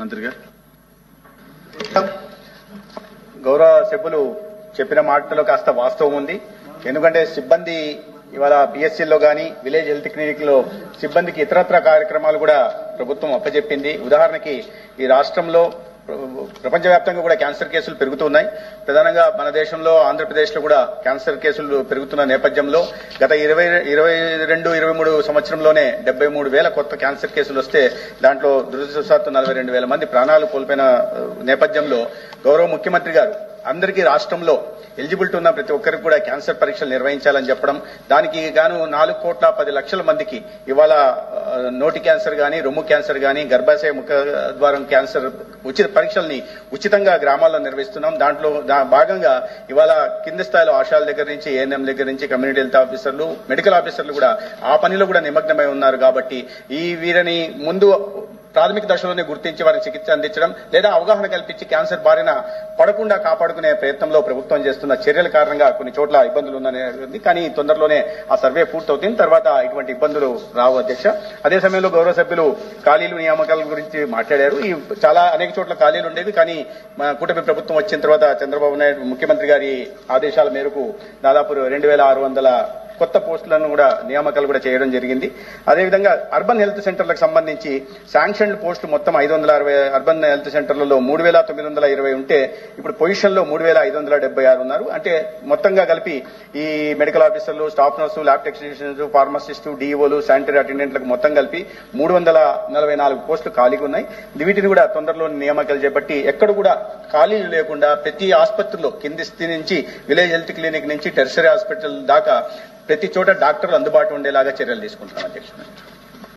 మంత్రి గారు గౌరవ సభ్యులు చెప్పిన మాటలో కాస్త వాస్తవం ఉంది. ఎందుకంటే సిబ్బంది ఇవాళ పిఎస్సీలో కానీ విలేజ్ హెల్త్ క్లినిక్లో సిబ్బందికి ఇతరత్ర కార్యక్రమాలు కూడా ప్రభుత్వం అప్పచెప్పింది ఉదాహరణకి ఈ రాష్ట్రంలో ప్రపంచవ్యాప్తంగా కూడా క్యాన్సర్ కేసులు పెరుగుతున్నాయి. ప్రధానంగా మన దేశంలో ఆంధ్రప్రదేశ్లో కూడా క్యాన్సర్ కేసులు పెరుగుతున్న నేపథ్యంలో గత ఇరవై ఇరవై రెండు ఇరవై మూడు సంవత్సరంలోనే డెబ్బై మూడు వేల కొత్త క్యాన్సర్ కేసులు వస్తే దాంట్లో దురదృష్టవశాత్తు నలభై రెండు వేల మంది ప్రాణాలు కోల్పోయిన నేపథ్యంలో గౌరవ ముఖ్యమంత్రి గారు అందరికీ రాష్ట్రంలో ఎలిజిబిలిటీ ఉన్న ప్రతి ఒక్కరికి కూడా క్యాన్సర్ పరీక్షలు నిర్వహించాలని చెప్పడం దానికి గాను నాలుగు కోట్ల పది లక్షల మందికి ఇవాళ నోటి క్యాన్సర్ గాని రొమ్ము క్యాన్సర్ గాని గర్భాశయ ముఖ ద్వారం క్యాన్సర్ ఉచిత పరీక్షల్ని ఉచితంగా గ్రామాల్లో నిర్వహిస్తున్నాం. దాంట్లో దా- భాగంగా ఇవాళ కింది స్థాయిలో ఆశాల దగ్గర నుంచి ఏఎన్ఎం దగ్గర నుంచి కమ్యూనిటీ హెల్త్ ఆఫీసర్లు మెడికల్ ఆఫీసర్లు కూడా ఆ పనిలో కూడా నిమగ్నమై ఉన్నారు కాబట్టి ఈ వీరిని ముందు ప్రాథమిక దశలోనే గుర్తించి వారికి చికిత్స అందించడం లేదా అవగాహన కల్పించి క్యాన్సర్ బారిన పడకుండా కాపాడుకునే ప్రయత్నంలో ప్రభుత్వం చేస్తున్న చర్యల కారణంగా కొన్ని చోట్ల ఇబ్బందులు ఉందనేది కానీ తొందరలోనే ఆ సర్వే పూర్తవుతుంది. తర్వాత ఇటువంటి ఇబ్బందులు రావు అధ్యక్ష. అదే సమయంలో గౌరవ సభ్యులు ఖాళీలు నియామకాల గురించి మాట్లాడారు. ఈ చాలా అనేక చోట్ల ఖాళీలు ఉండేవి. కానీ మన కూటమి ప్రభుత్వం వచ్చిన తర్వాత చంద్రబాబు నాయుడు ముఖ్యమంత్రి గారి ఆదేశాల మేరకు దాదాపు రెండు వేల ఆరు వందల కొత్త పోస్టులను కూడా నియామకాలు కూడా చేయడం జరిగింది. అదేవిధంగా అర్బన్ హెల్త్ సెంటర్లకు సంబంధించి శాంక్షన్ పోస్టులు మొత్తం ఐదు వందల అరవై అర్బన్ హెల్త్ సెంటర్లలో మూడు వేల తొమ్మిది వందల ఇరవై ఉంటే ఇప్పుడు పొజిషన్లో మూడు వేల ఐదు వందల డెబ్బై ఆరు ఉన్నారు. అంటే మొత్తంగా కలిపి ఈ మెడికల్ ఆఫీసర్లు staff nurse lab technicians pharmacist డిఈఓలు sanitary అటెండెంట్లకు మొత్తం కలిపి మూడు వందల నలభై నాలుగు పోస్టులు ఖాళీగా ఉన్నాయి. వీటిని కూడా తొందరలో నియామకాలు చేపట్టి ఎక్కడ కూడా ఖాళీలు లేకుండా ప్రతి ఆసుపత్రిలో కింది స్థితి నుంచి విలేజ్ హెల్త్ క్లినిక్ నుంచి టెర్సరీ హాస్పిటల్ దాకా ప్రతి చోట డాక్టర్లు అందుబాటులో ఉండేలాగా చర్యలు తీసుకుంటున్నాం అధ్యక్షుడు